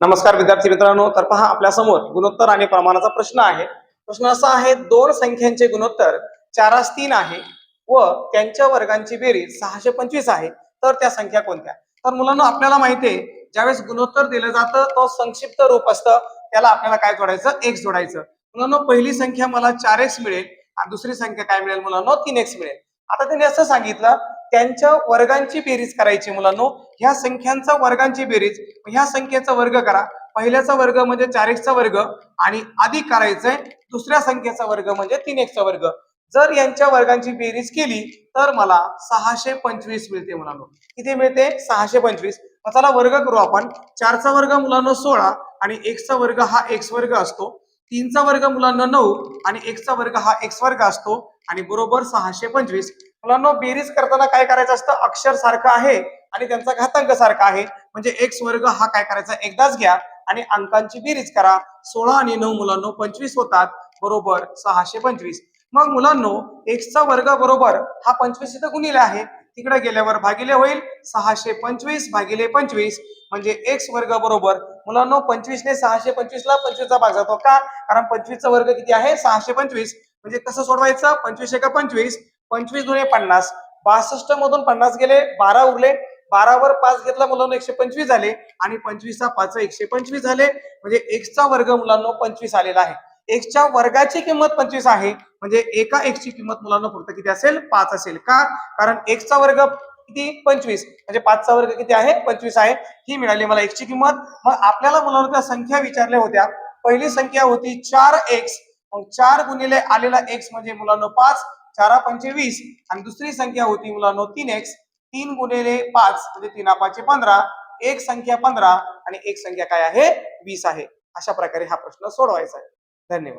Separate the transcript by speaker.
Speaker 1: नमस्कार विद्यार्थी मित्रांनो तर पहा आपल्यासमोर गुणोत्तर आणि प्रमाणाचा प्रश्न आहे. प्रश्न असा आहे दोन संख्यांचे गुणोत्तर चारास तीन आहे व त्यांच्या वर्गांची बेरीज सहाशे पंचवीस आहे. तर त्या संख्या कोणत्या? तर मुलांना आपल्याला माहिती आहे ज्यावेळेस गुणोत्तर दिलं जातं तो संक्षिप्त रूप असतं. त्याला आपल्याला काय जोडायचं? एक्स जोडायचं. मुलांना पहिली संख्या मला चार एक्स मिळेल आणि दुसरी संख्या काय मिळेल मुलांना? तीन एक्स मिळेल. आता त्यांनी असं सांगितलं त्यांच्या वर्गांची बेरीज करायची मुलांनो. ह्या संख्यांचा वर्गांची बेरीज ह्या संख्येचा वर्ग करा. पहिल्याचा वर्ग म्हणजे चार एकचा वर्ग आणि अधिक करायचंय दुसऱ्या संख्येचा वर्ग म्हणजे तीन एकचा वर्ग. जर यांच्या वर्गांची बेरीज केली तर मला सहाशे पंचवीस मिळते मुलांनो. किती मिळते? सहाशे पंचवीस. मग चला वर्ग करू आपण. चारचा वर्ग मुलांना सोळा आणि एकचा वर्ग हा एक्स वर्ग असतो. तीनचा वर्ग मुलांना नऊ आणि एकचा वर्ग हा एक्स वर्ग असतो आणि बरोबर सहाशे पंचवीस. मुलांना बेरीज करताना काय करायचं असतं? अक्षर सारखं आहे आणि त्यांचा घातांक सारखा आहे. म्हणजे एक्स वर्ग हा काय करायचा? एकदाच घ्या आणि अंकांची बेरीज करा. सोळा आणि नऊ मुलांनो पंचवीस होतात. बरोबर सहाशे पंचवीस. मग मुलांनो एक्सचा वर्ग बरोबर हा पंचवीस इथं गुणिले आहे. तिकडे गेल्यावर भागिले होईल. सहाशे पंचवीस भागिले पंचवीस. म्हणजे एक्स वर्ग बरोबर मुलांनो पंचवीसने सहाशे पंचवीस ला पंचवीसचा भाग जातो का? कारण पंचवीसचा वर्ग किती आहे? सहाशे पंचवीस. म्हणजे कसं सोडवायचं? पंचवीस एका पंचवीस. पंचवीस दुने पन्नास बासष्ट मधून पन्नास गेले बारा उरले बारावर पाच घेतला मुलांना एकशे पंचवीस झाले आणि पंचवीसचा पाच एकशे पंचवीस झाले. म्हणजे एक्सचा वर्ग मुलांना पंचवीस आलेला आहे. एक्सच्या वर्गाची किंमत पंचवीस आहे. म्हणजे एका एक्सची किंमत मुलांना फक्त किती असेल? पाच असेल. का? कारण एक्सचा वर्ग किती? पंचवीस. म्हणजे पाचचा वर्ग किती आहे? पंचवीस आहे. ही मिळाली मला एक्सची किंमत. मग आपल्याला मुलांना त्या संख्या विचारल्या होत्या. पहिली संख्या होती चार एक्स. मग चार गुणिले आलेला एक्स म्हणजे मुलांना पाच. चारा पंचे वीस आणि दुसरी संख्या होती मुलांनो तीन एक्स तीन गुणिले पाच म्हणजे तीन पाचशे पंधरा एक संख्या पंधरा आणि एक संख्या काय आहे? वीस आहे. अशा प्रकारे हा प्रश्न सोडवायचा आहे. धन्यवाद.